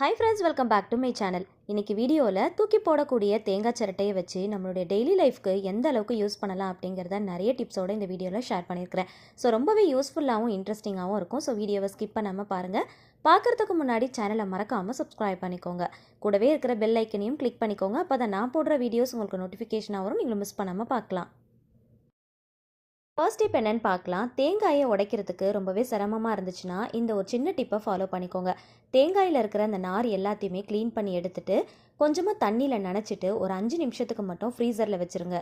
Hi friends welcome back to my channel இன்றைக்கி வீடியோவில் தூக்கி போடக்கூடிய தேங்காய் சிரட்டையை வச்சு நம்மளுடைய டெய்லி லைஃப்க்கு எந்த அளவுக்கு யூஸ் பண்ணலாம் அப்படிங்கிறத நிறைய டிப்ஸோட இந்த வீடியோவில் ஷேர் பண்ணியிருக்கிறேன். ஸோ ரொம்பவே யூஸ்ஃபுல்லாகவும் இன்ட்ரெஸ்டிங்காகவும் இருக்கும். ஸோ வீடியோவை ஸ்கிப் பண்ணாமல் பாருங்கள் பார்க்குறதுக்கு முன்னாடி சேனலை மறக்காமல் சப்ஸ்கிரைப் பண்ணிக்கோங்க. கூடவே இருக்கிற பெல் ஐக்கனையும் கிளிக் பண்ணிக்கோங்க. அப்போ தான் நான் போடுற வீடியோஸ் உங்களுக்கு நோட்டிஃபிகேஷனாக வரும். நீங்களும் மிஸ் பண்ணாமல் பார்க்கலாம். ஃபர்ஸ்ட் டிப் என்னன்னு பார்க்கலாம். தேங்காயை உடைக்கிறதுக்கு ரொம்பவே சிரமமாக இருந்துச்சுன்னா இந்த ஒரு சின்ன டிப்பை ஃபாலோ பண்ணிக்கோங்க. தேங்காயில் இருக்கிற அந்த நார் எல்லாத்தையுமே க்ளீன் பண்ணி எடுத்துட்டு கொஞ்சமாக தண்ணியில் நனைச்சிட்டு ஒரு அஞ்சு நிமிஷத்துக்கு மட்டும் ஃப்ரீசரில் வச்சுருங்க.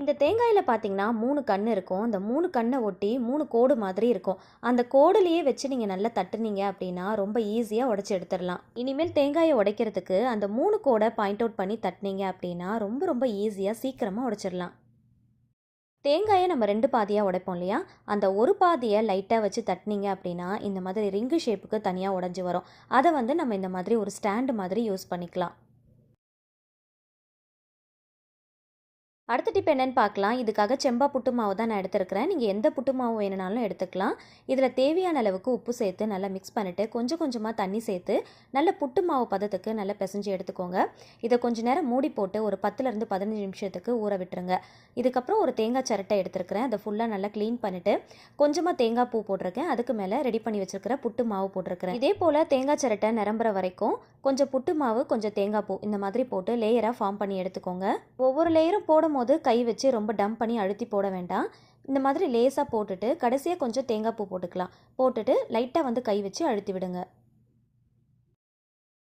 இந்த தேங்காயில் பார்த்தீங்கன்னா மூணு கண் இருக்கும். அந்த மூணு கண்ணை ஒட்டி மூணு கோடு மாதிரி இருக்கும். அந்த கோடுலேயே வச்சு நீங்கள் நல்லா தட்டுனீங்க அப்படின்னா ரொம்ப ஈஸியாக உடச்சி எடுத்துடலாம். இனிமேல் தேங்காயை உடைக்கிறதுக்கு அந்த மூணு கோடை பாயிண்ட் அவுட் பண்ணி தட்டினீங்க அப்படின்னா ரொம்ப ரொம்ப ஈஸியாக சீக்கிரமாக உடைச்சிடலாம். தேங்காயை நம்ம ரெண்டு பாதியாக உடைப்போம் இல்லையா? அந்த ஒரு பாதியை லைட்டாக வச்சு தட்டினீங்க அப்படின்னா இந்த மாதிரி ரிங்கு ஷேப்புக்கு தனியாக உடஞ்சி வரும். அதை வந்து நம்ம இந்த மாதிரி ஒரு ஸ்டாண்டு மாதிரி யூஸ் பண்ணிக்கலாம். அடுத்த டிப் என்னன்னு பார்க்கலாம். இதுக்காக செம்பா புட்டு மாவு தான் நான் எடுத்துருக்கிறேன். நீங்கள் எந்த புட்டு மாவு வேணுனாலும் எடுத்துக்கலாம். இதில் தேவையான அளவுக்கு உப்பு சேர்த்து நல்லா மிக்ஸ் பண்ணிவிட்டு கொஞ்சம் கொஞ்சமாக தண்ணி சேர்த்து நல்ல புட்டு மாவு பதத்துக்கு நல்லா பிசைஞ்சு எடுத்துக்கோங்க. இதை கொஞ்சம் நேரம் மூடி போட்டு ஒரு பத்துலேருந்து பதினஞ்சு நிமிஷத்துக்கு ஊற விட்டுருங்க. இதுக்கப்புறம் ஒரு தேங்காய் சிரட்டை எடுத்துருக்கிறேன். அதை ஃபுல்லாக நல்லா க்ளீன் பண்ணிவிட்டு கொஞ்சமாக தேங்காய் பூ போட்டிருக்கேன். அதுக்கு மேலே ரெடி பண்ணி வச்சுருக்கிற புட்டு மாவு போட்டிருக்கிறேன். இதே போல் தேங்காய் சிரட்டை நிரம்புற வரைக்கும் கொஞ்சம் புட்டு மாவு கொஞ்சம் தேங்காய் பூ இந்த மாதிரி போட்டு லேயராக ஃபார்ம் பண்ணி எடுத்துக்கோங்க. ஒவ்வொரு லேயரும் போடும் போது கை வச்சு ரொம்ப டம்ப் பண்ணி அழுத்தி போட வேண்டாம். இந்த மாதிரி லேசாக போட்டுட்டு கடைசியாக கொஞ்சம் தேங்காய் பூ போட்டுக்கலாம். போட்டுட்டு லைட்டாக வந்து கை வச்சு அழுத்தி விடுங்க.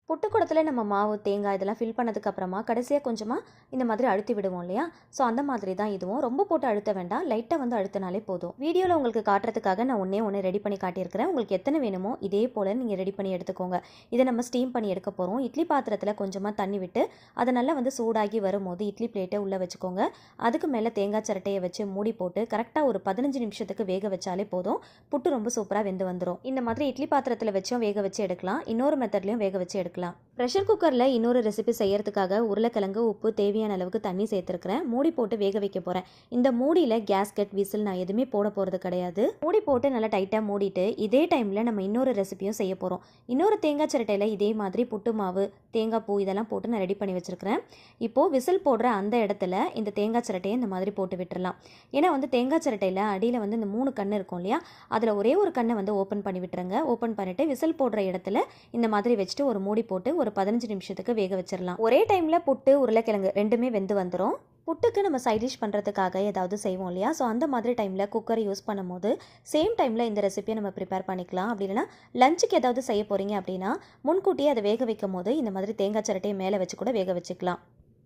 புட்டுக்குடத்தில் நம்ம மாவு தேங்காய் இதெல்லாம் ஃபில் பண்ணதுக்கு அப்புறமா கடைசியாக கொஞ்சமாக இந்த மாதிரி அழுத்தி விடுவோம் இல்லையா? ஸோ அந்த மாதிரி தான் இதுவும். ரொம்ப போட்டு அழுத்த வேண்டாம். லைட்டாக வந்து அழுத்தினாலே போதும். வீடியோவில் உங்களுக்கு காட்டுறதுக்காக நான் ஒன்றே ஒன்று ரெடி பண்ணி காட்டியிருக்கிறேன். உங்களுக்கு எத்தனை வேணுமோ இதே போல் நீங்கள் ரெடி பண்ணி எடுத்துக்கோங்க. இதை நம்ம ஸ்டீம் பண்ணி எடுக்க போகிறோம் இட்லி பாத்திரத்தில் கொஞ்சமாக தண்ணி விட்டு அதை நல்லா வந்து சூடாகி வரும்போது இட்லி பிளேட்டை உள்ளே வச்சுக்கோங்க. அதுக்கு மேலே தேங்காய் சிரட்டையை வச்சு மூடி போட்டு கரெக்டாக ஒரு பதினஞ்சு நிமிஷத்துக்கு வேக வச்சாலே போதும். புட்டு ரொம்ப சூப்பராக வெந்து வந்துடும் இந்த மாதிரி இட்லி பாத்திரத்தில் வச்சும் வேக வச்சு எடுக்கலாம். இன்னொரு மெத்தட்லையும் வேக வச்சு எடுக்கலாம். ப்ரெஷர் குக்கரில் இன்னொரு ரெசிபி செய்யறதுக்காக உருளைக்கிழங்கு உப்பு தேவையான அளவுக்கு தண்ணி சேர்த்துருக்கிறேன். மூடி போட்டு வேக வைக்க போகிறேன் இந்த மூடியில் கேஸ்கட் விசில் நான் எதுவுமே போட போகிறது கிடையாது. மூடி போட்டு நல்லா டைட்டாக மூடிட்டு இதே டைமில் நம்ம இன்னொரு ரெசிபியும் செய்ய போகிறோம் இன்னொரு தேங்காய் சிரட்டையில் இதே மாதிரி புட்டு மாவு தேங்காய் பூ இதெல்லாம் போட்டு நான் ரெடி பண்ணி வச்சுருக்கிறேன். இப்போது விசில் போடுற அந்த இடத்துல இந்த தேங்காய் சிரட்டையை இந்த மாதிரி போட்டு விட்டுறலாம். ஏன்னா வந்து தேங்காய் சிரட்டையில் அடியில் வந்து இந்த மூணு கண் இருக்கும் இல்லையா? அதில் ஒரே ஒரு கண்ணை வந்து ஓப்பன் பண்ணி விட்டுருங்க. ஓப்பன் பண்ணிவிட்டு விசில் போடுற இடத்துல இந்த மாதிரி வச்சுட்டு ஒரு மூடி போட்டு ஒரு பதினஞ்சு நிமிஷத்துக்கு வேக வச்சிடலாம் ஒரே டைமில் புட்டு உருளைக்கிழங்கு ரெண்டுமே வெந்து வந்துடும் புட்டுக்கு நம்ம சைட் டிஷ் பண்ணுறதுக்காக ஏதாவது செய்வோம் இல்லையா? ஸோ அந்த மாதிரி டைமில் குக்கரை யூஸ் பண்ணும்போது சேம் டைமில் இந்த ரெசிபியை நம்ம ப்ரிப்பேர் பண்ணிக்கலாம். அப்படி இல்லைனா லஞ்சுக்கு ஏதாவது செய்ய போகிறீங்க அப்படின்னா முன்கூட்டியே அதை வேக வைக்கும் போது இந்த மாதிரி தேங்காய் சிரட்டையை மேலே வச்சு கூட வேக வச்சுக்கலாம்.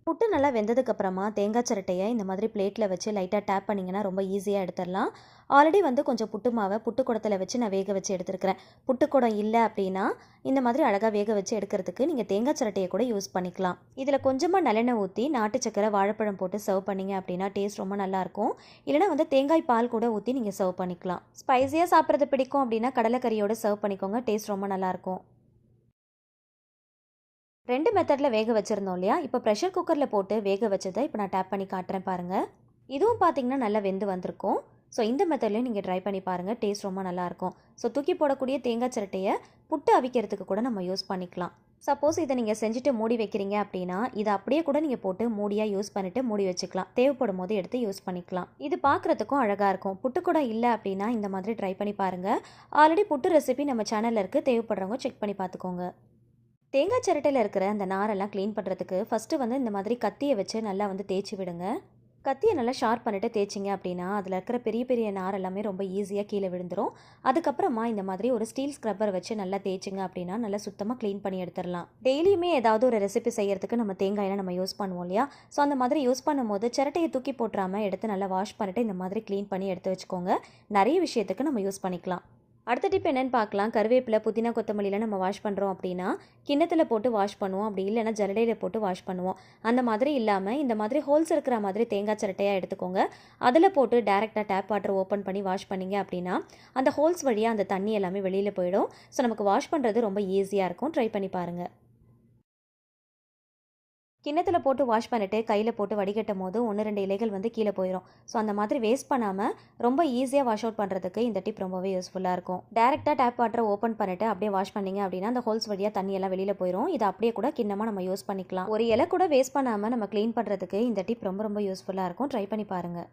புட்டு நல்லா வெந்ததுக்கு அப்புறமா தேங்காய் சிரட்டையை இந்த மாதிரி பிளேட்டில் வச்சு லைட்டாக டேப் பண்ணிங்கன்னா ரொம்ப ஈஸியாக எடுத்துடலாம். ஆல்ரெடி வந்து கொஞ்சம் புட்டு மாவை புட்டு குடத்தில் வச்சு நான் வேக வச்சு எடுத்துருக்கிறேன். புட்டு குடம் இல்லை அப்படின்னா இந்த மாதிரி அழகாக வேக வச்சு எடுக்கிறதுக்கு நீங்கள் தேங்காய் சிரட்டையை கூட யூஸ் பண்ணிக்கலாம். இதில் கொஞ்சமாக நல்லெண்ணெய் ஊற்றி நாட்டு சக்கரை வாழைப்பழம் போட்டு சர்வ் பண்ணிங்க அப்படின்னா டேஸ்ட் ரொம்ப நல்லாயிருக்கும் இல்லைனா வந்து தேங்காய் பால் கூட ஊற்றி நீங்கள் சர்வ் பண்ணிக்கலாம். ஸ்பைஸியாக சாப்பிட்றது பிடிக்கும் அப்படின்னா கடலைக்கறியோடு சர்வ் பண்ணிக்கோங்க டேஸ்ட் ரொம்ப நல்லாயிருக்கும் ரெண்டு மெத்தடில் வேக வச்சுருந்தோம் இல்லையா? இப்போ ப்ரெஷர் குக்கரில் போட்டு வேக வச்சதை இப்போ நான் டேப் பண்ணி காட்டுறேன் பாருங்கள் இதுவும் பார்த்தீங்கன்னா நல்லா வெந்து வந்திருக்கும். ஸோ இந்த மெத்தட்லையும் நீங்கள் ட்ரை பண்ணி பாருங்கள் டேஸ்ட் ரொம்ப நல்லாயிருக்கும் ஸோ தூக்கி போடக்கூடிய தேங்காய் சிரட்டையை புட்டு அவிக்கிறதுக்கு கூட நம்ம யூஸ் பண்ணிக்கலாம். சப்போஸ் இதை நீங்கள் செஞ்சுட்டு மூடி வைக்கிறீங்க அப்படின்னா இதை அப்படியே கூட நீங்கள் போட்டு மூடியாக யூஸ் பண்ணிவிட்டு மூடி வச்சுக்கலாம். தேவைப்படும் போது எடுத்து யூஸ் பண்ணிக்கலாம். இது பார்க்குறதுக்கும் அழகாக இருக்கும். புட்டு கூட இல்லை அப்படின்னா இந்த மாதிரி ட்ரை பண்ணி பாருங்கள் ஆல்ரெடி புட்டு ரெசிபி நம்ம சேனலில் இருக்குது தேவைப்படுறவங்க செக் பண்ணி பார்த்துக்கோங்க. தேங்காய் சிரட்டையில் இருக்கிற அந்த நாரெல்லாம் க்ளீன் பண்ணுறதுக்கு ஃபஸ்ட்டு வந்து இந்த மாதிரி கத்தியை வச்சு நல்லா வந்து தேய்ச்சி விடுங்க. கத்தியை நல்லா ஷார்ப் பண்ணிட்டு தேய்ச்சிங்க அப்படின்னா அதில் இருக்கிற பெரிய பெரிய நார் எல்லாமே ரொம்ப ஈஸியாக கீழே விழுந்துரும். அதுக்கப்புறமா இந்த மாதிரி ஒரு ஸ்டீல் ஸ்க்ரப்பர் வச்சு நல்லா தேய்ச்சிங்க அப்படின்னா நல்லா சுத்தமாக க்ளீன் பண்ணி எடுத்துடலாம். டெய்லியுமே ஏதாவது ஒரு ரெசிபி செய்கிறதுக்கு நம்ம தேங்காயெல்லாம் நம்ம யூஸ் பண்ணுவோம் இல்லையா? ஸோ அந்த மாதிரி யூஸ் பண்ணும்போது சிரட்டையை தூக்கி போட்டுறாமல் எடுத்து நல்லா வாஷ் பண்ணிவிட்டு இந்த மாதிரி க்ளீன் பண்ணி எடுத்து வச்சுக்கோங்க. நிறைய விஷயத்துக்கு நம்ம யூஸ் பண்ணிக்கலாம். அடுத்த டிப் என்னென்னு பார்க்கலாம். கருவேப்பிலை புதினா கொத்தமல்லியில் நம்ம வாஷ் பண்ணுறோம் அப்படின்னா கிண்ணத்தில் போட்டு வாஷ் பண்ணுவோம். அப்படி இல்லைன்னா ஜலடையில் போட்டு வாஷ் பண்ணுவோம். அந்த மாதிரி இல்லாமல் இந்த மாதிரி ஹோல்ஸ் இருக்கிற மாதிரி தேங்காய் சிரட்டையாக எடுத்துக்கோங்க. அதில் போட்டு டேரெக்டாக டேப் வாட்டர் ஓப்பன் பண்ணி வாஷ் பண்ணிங்க அப்படின்னா அந்த ஹோல்ஸ் வழியாக அந்த தண்ணி எல்லாமே வெளியில் போயிடும். ஸோ நமக்கு வாஷ் பண்ணுறது ரொம்ப ஈஸியாக இருக்கும். ட்ரை பண்ணி பாருங்கள் கிண்ணத்தில் போட்டு வாஷ் பண்ணிவிட்டு கையில் போட்டு வடிகட்டும் போது ஒன்று ரெண்டு இலைகள் வந்து கீழே போயிடும் ஸோ அந்த மாதிரி வேஸ்ட் பண்ணாமல் ரொம்ப ஈஸியாக வாஷ் அவுட் பண்ணுறதுக்கு இந்த டிப் ரொம்பவே யூஸ்ஃபுல்லாக இருக்கும். டேரெக்டாக டேப் வாட்டரை ஓப்பன் பண்ணிட்டு அப்படியே வாஷ் பண்ணீங்க அப்படின்னா அந்த ஹோல்ஸ் வழியாக தண்ணி எல்லாம் வெளியில் போயிடும் இது அப்படியே கூட கிண்ணமாக நம்ம யூஸ் பண்ணிக்கலாம். ஒரு இலை கூட வேஸ்ட் பண்ணாமல் நம்ம க்ளீன் பண்ணுறதுக்கு இந்த டிப் ரொம்ப ரொம்ப யூஸ்ஃபுல்லாக இருக்கும். ட்ரை பண்ணி பாருங்கள்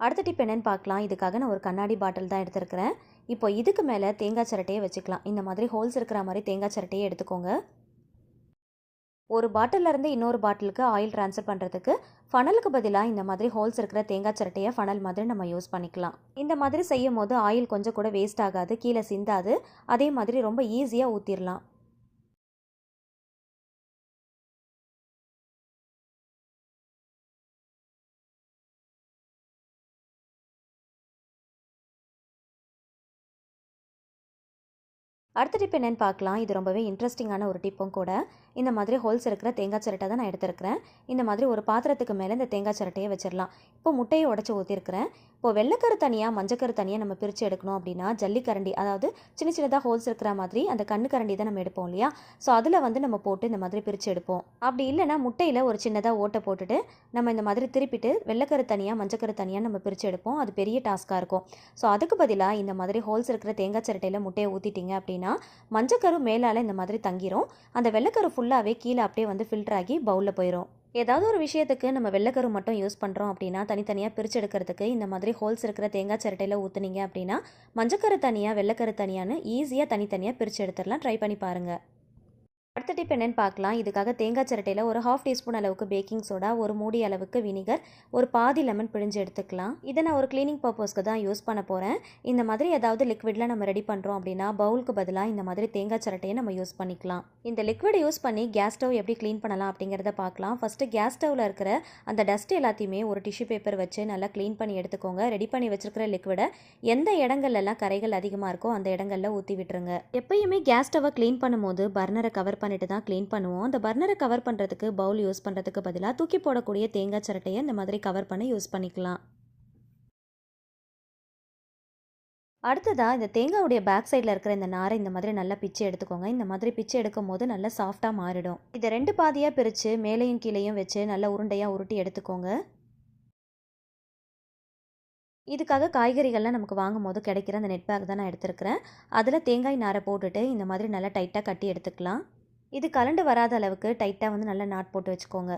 அடுத்த டிப் என்னென்னு பார்க்கலாம். இதுக்காக நான் ஒரு கண்ணாடி பாட்டில் தான் எடுத்திருக்கிறேன். இப்போ இதுக்கு மேலே தேங்காய் சரட்டையை வச்சுக்கலாம். இந்த மாதிரி ஹோல்ஸ் இருக்கிற மாதிரி தேங்காய் சிரட்டையை எடுத்துக்கோங்க. ஒரு பாட்டிலருந்து இன்னொரு பாட்டிலுக்கு ஆயில் ட்ரான்ஸ்ஃபர் பண்ணுறதுக்கு ஃபனலுக்கு பதிலாக இந்த மாதிரி ஹோல்ஸ் இருக்கிற தேங்காய் சிரட்டையை ஃபனல் மாதிரி நம்ம யூஸ் பண்ணிக்கலாம். இந்த மாதிரி செய்யும் போது ஆயில் கொஞ்சம் கூட வேஸ்ட் ஆகாது கீழே சிந்தாது. அதே மாதிரி ரொம்ப ஈஸியாக ஊற்றிடலாம் அடுத்த டிப் என்னன்னு பார்க்கலாம். இது ரொம்பவே இன்ட்ரெஸ்டிங்கான ஒரு டிப்பும் கூட. இந்த மாதிரி ஹோல்ஸ் இருக்கிற தேங்காய் சிரட்டை தான் நான் எடுத்திருக்கிறேன். இந்த மாதிரி ஒரு பாத்திரத்துக்கு மேலே இந்த தேங்காய் சிரட்டையை வச்சிடலாம் இப்போ முட்டையை உடச்சி ஊற்றிருக்கிறேன் இப்போ வெள்ளைக்கரு தனியாக மஞ்சக்கரு தனியாக நம்ம பிரித்து எடுக்கணும் அப்படின்னா ஜல்லிக்கரண்டி அதாவது சின்ன சின்னதாக ஹோல்ஸ் இருக்கிற மாதிரி அந்த கண்ணு கரண்டி தான் நம்ம எடுப்போம் இல்லையா? ஸோ அதில் வந்து நம்ம போட்டு இந்த மாதிரி பிரித்து எடுப்போம். அப்படி இல்லைன்னா முட்டையில் ஒரு சின்னதாக ஓட்டை போட்டுட்டு நம்ம இந்த மாதிரி திருப்பிட்டு வெள்ளைக்கரு தனியாக மஞ்சக்கரு தனியாக நம்ம பிரித்து எடுப்போம். அது பெரிய டாஸ்க்காக இருக்கும். ஸோ அதுக்கு பதிலாக இந்த மாதிரி ஹோல்ஸ் இருக்கிற தேங்காய் சிரட்டையில் முட்டையை ஊற்றிட்டீங்க அப்படின்னா மஞ்சக்கரு மேலால் இந்த மாதிரி தங்கிரும். அந்த வெள்ளைக்கரு ஃபுல்லாகவே கீழே அப்படியே வந்து ஃபில்டர் ஆகி பவுலில் போயிடும் ஏதாவது ஒரு விஷயத்துக்கு நம்ம வெள்ளைக்கரு மட்டும் யூஸ் பண்ணுறோம் அப்படின்னா தனித்தனியாக பிரித்து எடுக்கிறதுக்கு இந்த மாதிரி ஹோல்ஸ் இருக்கிற தேங்காய் சிரட்டையில் ஊற்றுனீங்க அப்படின்னா மஞ்சக்கரு தனியாக வெள்ளைக்கரு தனியான்னு ஈஸியாக தனித்தனியாக பிரித்து எடுத்துடலாம். ட்ரை பண்ணி பாருங்கள் அடுத்த டிப் என்னன்னு பார்க்கலாம். இதுக்காக தேங்காய் சிரட்டையில் ஒரு ஹாஃப் டீஸ்பூன் அளவுக்கு பேக்கிங் சோடா ஒரு மூடி அளவுக்கு வினிகர் ஒரு பாதி லெமன் பிழிஞ்சு எடுத்துக்கலாம். இதை நான் ஒரு க்ளீனிங் பர்பஸ்க்கு தான் யூஸ் பண்ண போகிறேன் இந்த மாதிரி ஏதாவது லிக்விடில் நம்ம ரெடி பண்ணுறோம் அப்படின்னா பவுலுக்கு பதிலாக இந்த மாதிரி தேங்காய் சிரட்டையை நம்ம யூஸ் பண்ணிக்கலாம். இந்த லிக்விடை யூஸ் பண்ணி கேஸ் ஸ்டவ் எப்படி க்ளீன் பண்ணலாம் அப்படிங்கிறத பார்க்கலாம். ஃபஸ்ட்டு கேஸ் ஸ்டவ்வில் இருக்கிற அந்த டஸ்ட் எல்லாத்தையுமே ஒரு டிஷ்யூ பேப்பர் வச்சு நல்லா க்ளீன் பண்ணி எடுத்துக்கோங்க. ரெடி பண்ணி வச்சிருக்கிற லிக்விடை எந்த இடங்கள்லாம் கரைகள் அதிகமாக இருக்கோ அந்த இடங்களில் ஊற்றி விட்டுருங்க. எப்பயுமே கேஸ் ஸ்டவ்வை க்ளீன் பண்ணும்போது பர்னரை கவர் பண்ணிட்டு தான் க்ளீன் பண்ணுவோம். அந்த பர்னரை கவர் பண்ணுறதுக்கு பவுல் யூஸ் பண்ணுறதுக்கு பதிலாக தூக்கி போடக்கூடிய தேங்காய் சிரட்டையை இந்த மாதிரி கவர் பண்ணி யூஸ் பண்ணிக்கலாம். அடுத்ததாக இந்த தேங்காவுடைய பேக் சைடில் இருக்கிற இந்த நாரை இந்த மாதிரி நல்லா பிச்சு எடுத்துக்கோங்க. இந்த மாதிரி பிச்சு எடுக்கும் போது நல்லா சாஃப்டாக மாறிடும். இதை ரெண்டு பாதியாக பிரித்து மேலேயும் கீழேயும் வச்சு நல்லா உருண்டையாக உருட்டி எடுத்துக்கோங்க. இதுக்காக காய்கறிகள்லாம் நமக்கு வாங்கும் போது கிடைக்கிற அந்த நெட் பேக் தான் நான் எடுத்துருக்கிறேன். அதில் தேங்காய் நாரை போட்டுட்டு இந்த மாதிரி நல்லா டைட்டாக கட்டி எடுத்துக்கலாம். இது கலண்டு வராத அளவுக்கு டைட்டாக வந்து நல்லா நாட் போட்டு வச்சுக்கோங்க.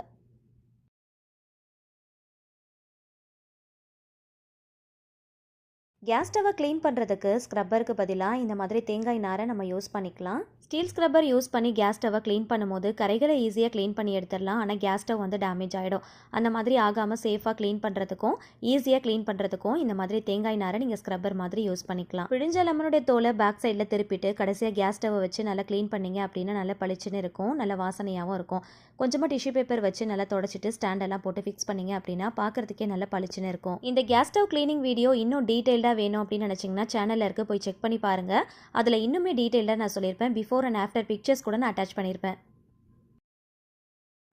கேஸ் ஸ்டவ்வை க்ளீன் பண்ணுறதுக்கு ஸ்க்ரப்பருக்கு பதிலாக இந்த மாதிரி தேங்காய் நாரை நம்ம யூஸ் பண்ணிக்கலாம். ஸ்டீல் ஸ்க்ரப்பர் யூஸ் பண்ணி கேஸ் ஸ்டவ்வை க்ளீன் பண்ணும்போது கரைகளை ஈஸியாக க்ளீன் பண்ணி எடுத்துடலாம். ஆனால் கேஸ் ஸ்டவ் வந்து டேமேஜ் ஆகிடும் அந்த மாதிரி ஆகாமல் சேஃபாக க்ளீன் பண்ணுறதுக்கும் ஈஸியாக க்ளீன் பண்ணுறதுக்கும் இந்த மாதிரி தேங்காய் நாரை நீங்கள் ஸ்க்ரப்பர் மாதிரி யூஸ் பண்ணிக்கலாம். பிழிஞ்ச லெமனுடைய தோலை பேக் சைடில் திருப்பிட்டு கடைசியாக கேஸ் ஸ்டவ்வை வச்சு நல்லா க்ளீன் பண்ணீங்க அப்படின்னா நல்லா பளிச்சுன்னு இருக்கும். நல்ல வாசனையாகவும் இருக்கும். கொஞ்சமாக டிஷ்யூ பேப்பர் வச்சு நல்லா தொடச்சிட்டு ஸ்டாண்டெல்லாம் போட்டு ஃபிக்ஸ் பண்ணீங்க அப்படின்னா பார்க்குறதுக்கே நல்லா பளிச்சுன்னு இருக்கும். இந்த கேஸ் ஸ்டவ் க்ளீனிங் வீடியோ இன்னும் டீட்டெயில்டாக வேணும் அப்படின்னு நினச்சிங்கன்னா சேனலில் இருக்க. போய் செக் பண்ணி பாருங்கள் அதில் இன்னுமே டீட்டெயில்டாக நான் சொல்லியிருப்பேன். பிஃபோர் அண்ட் ஆஃப்டர் பிக்சர்ஸ் கூட நான் அட்டாச் பண்ணியிருப்பேன்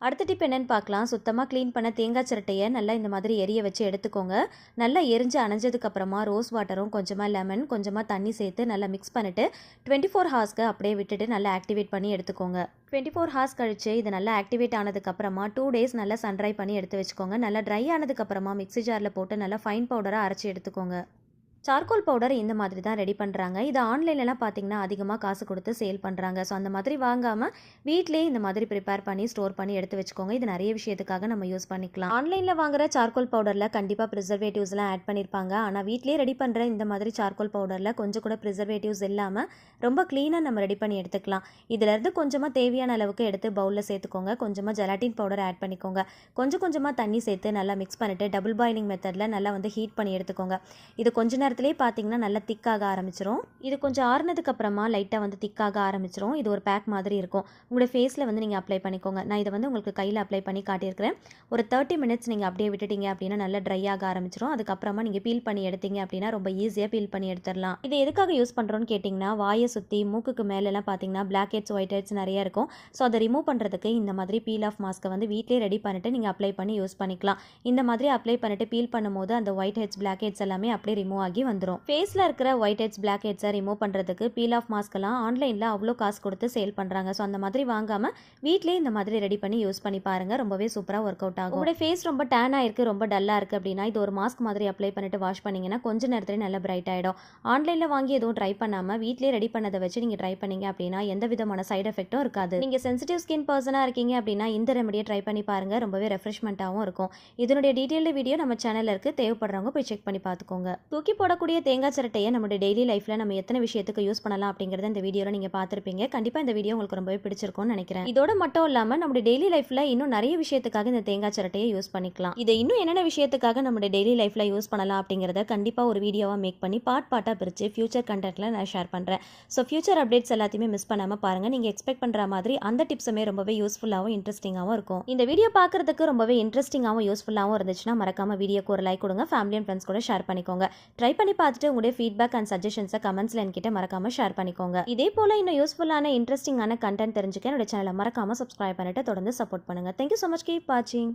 அடுத்த டிப் என்னென்னு பார்க்கலாம். சுத்தமாக க்ளீன் பண்ண தேங்காய் சிரட்டையை நல்லா இந்த மாதிரி எரிய வச்சு எடுத்துக்கோங்க. நல்லா எரிஞ்சு அணைஞ்சதுக்கப்புறமா ரோஸ் வாட்டரும் கொஞ்சமாக லெமன் கொஞ்சமாக தண்ணி சேர்த்து நல்லா மிக்ஸ் பண்ணிவிட்டு டுவெண்ட்டி ஃபோர் ஹார்ஸ்க்கு அப்படியே விட்டுட்டு நல்லா ஆக்டிவேட் பண்ணி எடுத்துக்கோங்க. டுவெண்ட்டி ஃபோர் ஹார்ஸ் கழிச்சு இது நல்லா ஆக்டிவேட் ஆனதுக்கப்புறமா டூ டேஸ் நல்லா சன்ட்ரை பண்ணி எடுத்து வச்சுக்கோங்க. நல்லா ட்ரை ஆனதுக்கப்புறமா மிக்ஸி ஜாரில் போட்டு நல்லா ஃபைன் பவுடராக அரைச்சி எடுத்துக்கோங்க. சார்கோல் பவுடர் இந்த மாதிரி தான் ரெடி பண்ணுறாங்க இது ஆன்லைன்லலாம் பார்த்தீங்கன்னா அதிகமாக காசு கொடுத்து சேல் பண்ணுறாங்க ஸோ அந்த மாதிரி வாங்காமல் வீட்டிலேயே இந்த மாதிரி ப்ரிப்பேர் பண்ணி ஸ்டோர் பண்ணி எடுத்து வச்சுக்கோங்க. இது நிறைய விஷயத்துக்காக நம்ம யூஸ் பண்ணிக்கலாம். ஆன்லைனில் வாங்குற சார்கோல் பவுடரில் கண்டிப்பாக ப்ரிசர்வேட்டிவ்ஸ்லாம் ஆட் பண்ணியிருப்பாங்க ஆனால் வீட்லேயே ரெடி பண்ணுற இந்த மாதிரி சார்கோல் பவுடரில் கொஞ்சம் கூட ப்ரிசர்வேட்டிவ்ஸ் இல்லாமல் ரொம்ப க்ளீனாக நம்ம ரெடி பண்ணி எடுத்துக்கலாம். இதிலேருந்து கொஞ்சமாக தேவையான அளவுக்கு எடுத்து பவுலில் சேர்த்துக்கோங்க. கொஞ்சமாக ஜெலாட்டின் பவுடர் ஆட் பண்ணிக்கோங்க. கொஞ்சம் கொஞ்சமாக தண்ணி சேர்த்து நல்லா மிக்ஸ் பண்ணிவிட்டு டபுள் பாயிலிங் மெத்தடில் நல்லா வந்து ஹீட் பண்ணி எடுத்துக்கோங்க. இது கொஞ்ச நேரத்துலேயே பார்த்தீங்கன்னா நல்லா திக்காக ஆரம்பிச்சிரும். இது கொஞ்சம் ஆறுனதுக்கு அப்புறமா லைட்டாக வந்து திக்காக ஆரம்பிச்சிரும். இது ஒரு பேக் மாதிரி இருக்கும். உங்களோட ஃபேஸில் வந்து நீங்கள் அப்ளை பண்ணிக்கோங்க. நான் இதை வந்து உங்களுக்கு கையில் அப்ளை பண்ணி காட்டியிருக்கிறேன். ஒரு தேர்ட்டி மினிட்ஸ் நீங்கள் அப்படியே விட்டுட்டீங்க அப்படின்னா நல்லா ட்ரை ஆக ஆரம்பிச்சிரும். அதுக்கப்புறமா நீங்கள் பீல் பண்ணி எடுத்தீங்க அப்படின்னா ரொம்ப ஈஸியாக பீல் பண்ணி எடுத்துடலாம். இது எதுக்காக யூஸ் பண்ணுறோன்னு கேட்டிங்கன்னா வாயை சுற்றி மூக்குக்கு மேலெல்லாம் பார்த்தீங்கன்னா பிளாக் ஹெட்ஸ் ஒயிட் ஹெட்ஸ் நிறைய இருக்கும். ஸோ அதை ரிமூவ் பண்ணுறதுக்கு இந்த மாதிரி பீல் ஆஃப் மாஸ்க்கை வந்து வீட்டிலே ரெடி பண்ணிவிட்டு நீங்கள் அப்ளை பண்ணி யூஸ் பண்ணிக்கலாம். இந்த மாதிரி அப்ளை பண்ணிவிட்டு பீல் பண்ணும்போது அந்த ஒயிட் ஹெட்ஸ் பிளாக் ஹெட்ஸ் எல்லாமே அப்படியே ரிமூவ் ஆகி வந்துடும் ஃபேஸில் இருக்கிற ஒயிட் ஹெட்ஸ் பிளாக் ஹெட்ஸை ரிமூவ் பண்ணுறதுக்கு பீல் ஆஃப் மாஸ்க்கெல்லாம் ஆன்லைனில் அவ்வளோ காசு கொடுத்து சேல் பண்ணுறாங்க ஸோ அந்த மாதிரி வாங்காமல் வீட்லேயே இந்த மாதிரி ரெடி பண்ணி யூஸ் பண்ணி பாருங்கள் ரொம்பவே சூப்பராக ஒர்க் அவுட் ஆகும். உங்களோட ஃபேஸ் ரொம்ப டேன் ஆயிருக்கு ரொம்ப டல்லாக இருக்குது அப்படின்னா இது ஒரு மாஸ்க் மாதிரி அப்ளை பண்ணிட்டு வாஷ் பண்ணிங்கன்னா கொஞ்ச நேரத்துல நல்லா பிரைட் ஆகிடும் ஆன்லைனில் வாங்கி எதுவும் ட்ரை பண்ணாமல் வீட்லேயே ரெடி பண்ணதை வச்சு நீங்கள் ட்ரை பண்ணீங்க அப்படின்னா எந்த விதமான சைடு எஃபெக்ட்டும் இருக்காது. நீங்கள் சென்சிட்டிவ் ஸ்கின் பர்சனாக இருக்கீங்க அப்படின்னா இந்த ரெமடியை ட்ரை பண்ணி பாருங்கள் ரொம்பவே ரெஃப்ரெஷ்மெண்ட்டாகவும் இருக்கும். இதனுடைய டீட்டெயில்டு வீடியோ நம்ம சேனலில் இருக்குது தேவைப்படுறவங்க போய் செக் பண்ணி பார்த்துக்கோங்க. தூக்கி போட போடக்கூடிய தேங்காய் சிரட்டையை நம்மளுடைய டெய்லி லைஃப்பில் நம்ம எத்தனை விஷயத்துக்கு யூஸ் பண்ணலாம் அப்படிங்கிறத இந்த வீடியோவில் நீங்கள் பார்த்துருப்பீங்க. கண்டிப்பாக இந்த வீடியோ உங்களுக்கு ரொம்பவே பிடிச்சிருக்கும்னு நினைக்கிறேன். இதோட மட்டும் இல்லாமல் நம்மளுடைய டெய்லி லைஃப்பில் இன்னும் நிறைய விஷயத்துக்காக இந்த தேங்காய் சிரட்டையை யூஸ் பண்ணிக்கலாம். இதை இன்னும் என்னென்ன விஷயத்துக்காக நம்மளுடைய டெய்லி லைஃப்பில் யூஸ் பண்ணலாம் அப்படிங்கிறத கண்டிப்பாக ஒரு வீடியோவாக மேக் பண்ணி பார்ட் பார்ட்டாக பிரித்து ஃபியூச்சர் கண்டென்ட்டில் நான் ஷேர் பண்ணுறேன் ஸோ ஃபியூச்சர் அப்டேட்ஸ் எல்லாத்தையுமே மிஸ் பண்ணாமல் பாருங்கள் நீங்கள் எக்ஸ்பெக்ட் பண்ணுற மாதிரி அந்த டிப்ஸுமே ரொம்பவே யூஸ்ஃபுல்லாகவும் இன்ட்ரெஸ்டிங்காகவும் இருக்கும். இந்த வீடியோ பார்க்குறதுக்கு ரொம்பவே இன்ட்ரெஸ்டிங்காகவும் யூஸ்ஃபுல்லாகவும் இருந்துச்சுன்னா மறக்காம வீடியோக்கு ஒரு லைக் கொடுங்க. ஃபேமிலி அண்ட் ஃப்ரெண்ட்ஸ் கூட ஷேர் பண்ணிக்கோங்க. ட்ரை பண்ணி பார்த்துட்டு உங்களுடைய ஃபீட்பேக் அண்ட் சஜஷன்ஸை கமெண்ட்ஸில் என்கிட்ட மறக்காமல் ஷேர் பண்ணிக்கோங்க. இதே போல் இன்னும் யூஸ்ஃபுல்லான இன்ட்ரெஸ்டிங்கான கண்டென்ட் தெரிஞ்சுக்க என்னோட சேனலை மறக்காமல் சப்ஸ்கிரைப் பண்ணிட்டு தொடர்ந்து சப்போர்ட் பண்ணுங்க. தேங்க்யூ ஸோ மச் கீப் வாட்சிங்